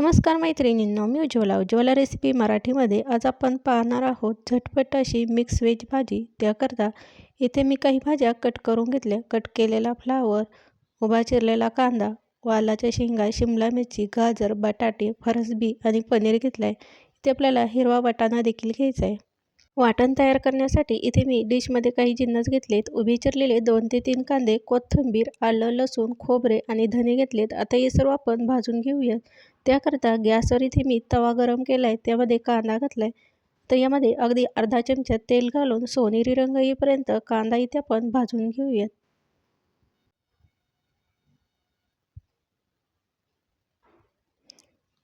नमस्कार मैत्रिणींनो मी उज्ज्वला. उज्ज्वला रेसिपी मराठीमध्ये आज आपण पाहणार आहोत झटपट अशी मिक्स व्हेज भाजी. त्याकरता इथे मी काही भाज्या कट करून घेतल्या. कट केलेला फ्लावर उभा चिरलेला कांदा वालाच्या शेंगा शिमला मिरची गाजर बटाटे फरसबी आणि पनीर घेतलं आहे इथे आपल्याला हिरवा वाटाणा देखील घ्यायचा आहे वाटण तयार करण्यासाठी इथे मी डिशमध्ये काही जिन्नस घेतलेत. उभे चिरलेले दोन ते तीन कांदे कोथिंबीर आलं लसूण खोबरे आणि धने घेतलेत. आता हे सर्व आपण भाजून घेऊयात त्याकरता गॅसवर इथे मी तवा गरम केला आहे त्यामध्ये कांदा घातला आहे तर यामध्ये अगदी अर्धा चमचा तेल घालून सोनेरी रंग येईपर्यंत कांदा इथे आपण भाजून घेऊयात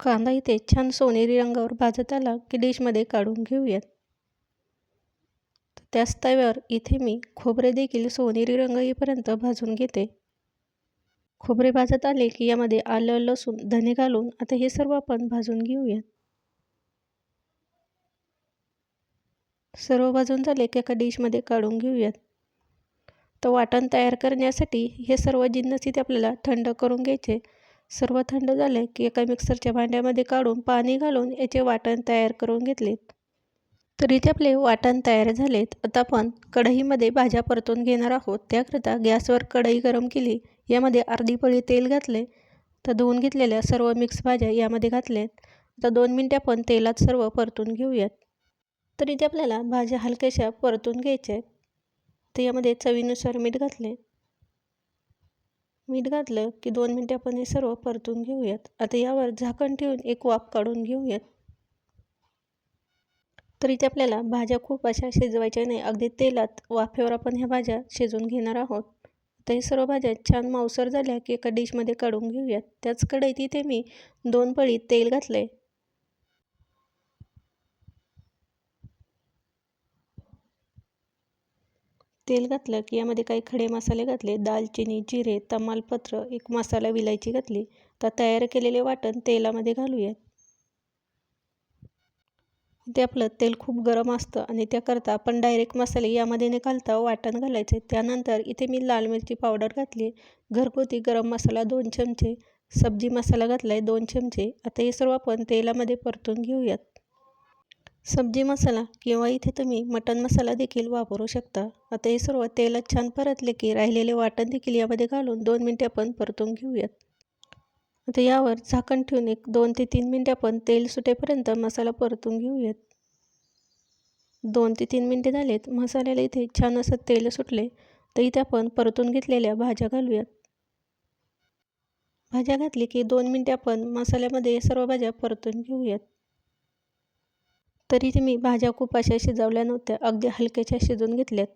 कांदा इथे छान सोनेरी रंगावर भाजत आला की डिशमध्ये काढून घेऊयात. त्याच तव्यावर इथे मी खोबरे देखील सोनेरी रंग येईपर्यंत भाजून घेते. खोबरे भाजत आले की यामध्ये आलं लसूण धने घालून आता हे सर्व आपण भाजून घेऊयात. सर्व भाजून झाले की एका डिशमध्ये काढून घेऊयात. तर वाटण तयार करण्यासाठी हे सर्व जिन्नस इथे आपल्याला थंड करून घ्यायचे. सर्व थंड झाले की एका मिक्सरच्या भांड्यामध्ये काढून पाणी घालून याचे वाटण तयार करून घेतलेत. तर इथे आपले वाटण तयार झालेत. आता आपण कढईमध्ये भाज्या परतून घेणार आहोत. त्याकरता गॅसवर कढई गरम केली. यामध्ये अर्धी पळी तेल घातले. तर धुवून घेतलेल्या सर्व मिक्स भाज्या यामध्ये घातल्यात. आता दोन मिनटं आपण तेलात सर्व परतून घेऊयात. तर इथे आपल्याला भाज्या हलक्याशा परतून घ्यायच्या आहेत तर यामध्ये चवीनुसार मीठ घातले. मीठ घातलं की दोन मिनटं आपण हे सर्व परतून घेऊयात. आता यावर झाकण ठेवून एक वाफ काढून घेऊयात. तर इथे आपल्याला भाज्या खूप अशा शिजवायच्या नाही. अगदी तेलात वाफेवर आपण ह्या भाज्या शिजवून घेणार आहोत. तर हे सर्व भाज्या छान मांसर झाल्या की एका डिशमध्ये काढून घेऊयात. त्याच कढईत इथे मी दोन पळी तेल घातले तेल घातलं की यामध्ये काही खडे मसाले घातले दालचिनी जिरे तमालपत्र एक मसाला विलायची घातली. तर तयार केलेले वाटण तेलामध्ये घालूयात. ते आपलं तेल खूप गरम असतं आणि त्याकरता आपण डायरेक्ट मसाले यामध्ये न घालता वाटण घालायचे. त्यानंतर इथे मी लाल मिरची पावडर घातली. घरगुती गरम मसाला दोन चमचे सब्जी मसाला घातला आहे दोन चमचे. आता हे सर्व आपण तेलामध्ये परतून घेऊयात. सब्जी मसाला किंवा इथे तुम्ही मटन मसाला देखील वापरू शकता. आता हे सर्व तेलात छान परतले की राहिलेले वाटण देखील यामध्ये घालून दोन मिनटे आपण परतून घेऊयात. आता यावर झाकण ठेवून एक दोन ते तीन मिनटे आपण तेल सुटेपर्यंत मसाला परतून घेऊयात. दोन ते तीन मिनटे झालेत. मसाल्याला इथे छान असं तेल सुटले तर इथे आपण परतून घेतलेल्या भाज्या घालूयात. भाज्या घातली की दोन मिनटे आपण मसाल्यामध्ये सर्व भाज्या परतून घेऊयात. तरी इथे मी भाज्या खूप अशा शिजवल्या नव्हत्या अगदी हलक्याच्या शिजून घेतल्यात.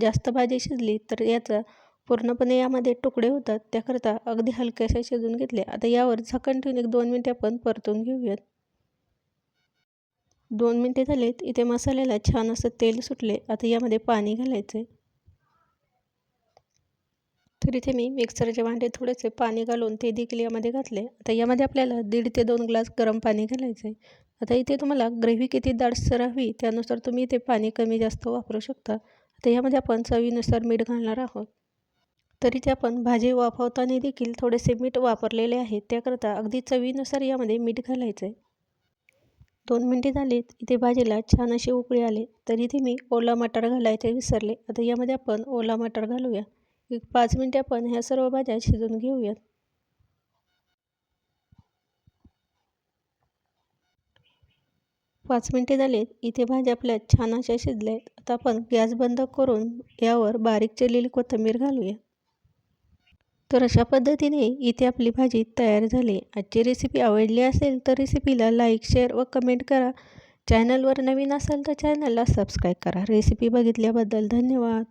जास्त भाजी शिजली तर याचा पूर्णपणे यामध्ये तुकडे होतात. त्याकरता अगदी हलक्याशा शिजून घेतले. आता यावर झाकण ठेवून एक दोन मिनटे आपण परतून घेऊयात. दोन मिनटे झालेत. इथे मसाल्याला छान असं तेल सुटले. आता यामध्ये पाणी घालायचं तर इथे मी मिक्सरचे भांडे थोडेसे पाणी घालून ते देखील यामध्ये घातले. आता यामध्ये आपल्याला दीड ते दोन ग्लास गरम पाणी घालायचं आहे आता इथे तुम्हाला ग्रेव्ही किती दाटसर हवी त्यानुसार तुम्ही इथे पाणी कमी जास्त वापरू शकता. आता यामध्ये आपण चवीनुसार मीठ घालणार आहोत. तरी ते आपण भाजी वाफवताना देखील थोडेसे मीठ वापरलेले आहे. त्याकरता अगदी चवीनुसार यामध्ये मीठ घालायचं आहे दोन मिनटे झालीत. इथे भाजीला छान अशी उकळी आले. तर इथे मी ओला मटार घालायचे विसरले. आता यामध्ये आपण ओला मटार घालूया. एक पाच मिनटे आपण ह्या सर्व भाज्या शिजून घेऊयात. पाच मिनटे झालेत. इथे भाज्या आपल्या छान अशा शिजल्या आहेत आता आपण गॅस बंद करून यावर बारीक चिरलेली कोथिंबीर घालूया. तर अशा पद्धतीने इथे आपली भाजी तयार झाली. आजची रेसिपी आवडली असेल तर रेसिपीला लाईक शेअर व कमेंट करा. चॅनलवर नवीन असाल तर चॅनलला सबस्क्राईब करा. रेसिपी बघितल्याबद्दल धन्यवाद.